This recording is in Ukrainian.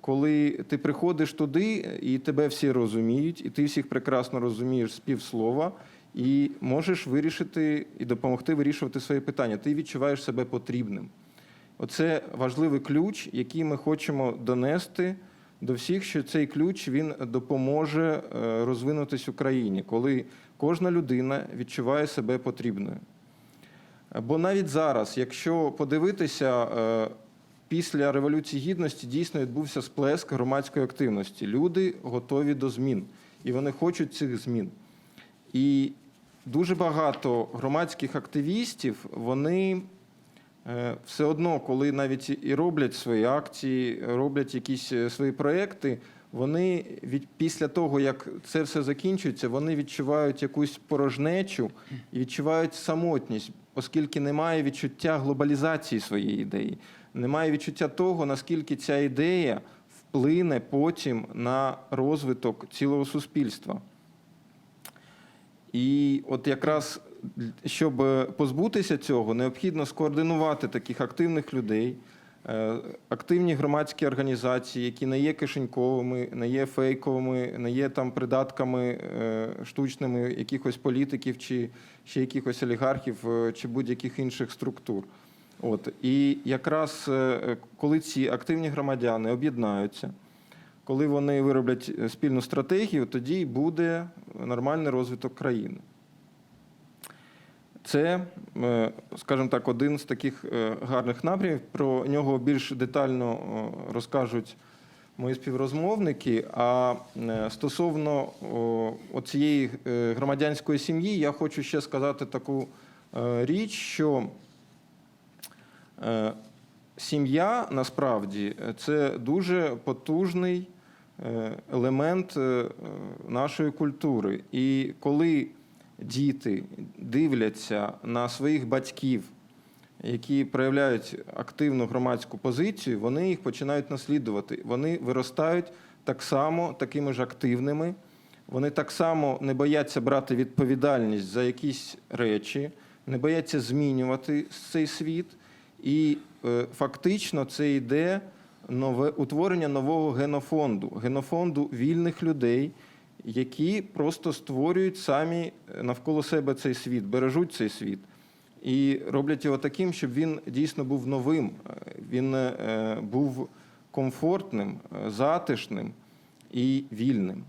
коли ти приходиш туди, і тебе всі розуміють, і ти всіх прекрасно розумієш з півслова, і можеш вирішити і допомогти вирішувати свої питання. Ти відчуваєш себе потрібним. Оце важливий ключ, який ми хочемо донести до всіх, що цей ключ він допоможе е, розвинутись Україні, коли кожна людина відчуває себе потрібною. Бо навіть зараз, якщо подивитися, е, після Революції Гідності дійсно відбувся сплеск громадської активності. Люди готові до змін, і вони хочуть цих змін. І дуже багато громадських активістів, вони е, все одно, коли навіть і роблять свої акції, роблять якісь е, свої проекти, вони від після того, як це все закінчується, вони відчувають якусь порожнечу і відчувають самотність, оскільки немає відчуття глобалізації своєї ідеї, немає відчуття того, наскільки ця ідея вплине потім на розвиток цілого суспільства. І от якраз щоб позбутися цього, необхідно скоординувати таких активних людей, активні громадські організації, які не є кишеньковими, не є фейковими, не є там придатками е, штучними якихось політиків чи ще якихось олігархів е, чи будь-яких інших структур. От і якраз е, коли ці активні громадяни об'єднаються, коли вони вироблять е, спільну стратегію, тоді буде нормальний розвиток країни. Це, е, скажімо так, один з таких е, гарних напрямів. Про нього більш детально е, розкажуть мої співрозмовники. А стосовно цієї громадянської сім'ї, я хочу ще сказати таку річ, що сім'я насправді це дуже потужний елемент нашої культури. І коли діти дивляться на своїх батьків, які проявляють активну громадську позицію, вони їх починають наслідувати. Вони виростають так само такими ж активними. Вони так само не бояться брати відповідальність за якісь речі, не бояться змінювати цей світ. І е, фактично це йде нове утворення нового генофонду, генофонду вільних людей, які просто створюють самі навколо себе цей світ, бережуть цей світ і роблять його таким, щоб він дійсно був новим, е, він е, був комфортним, е, затишним і вільним.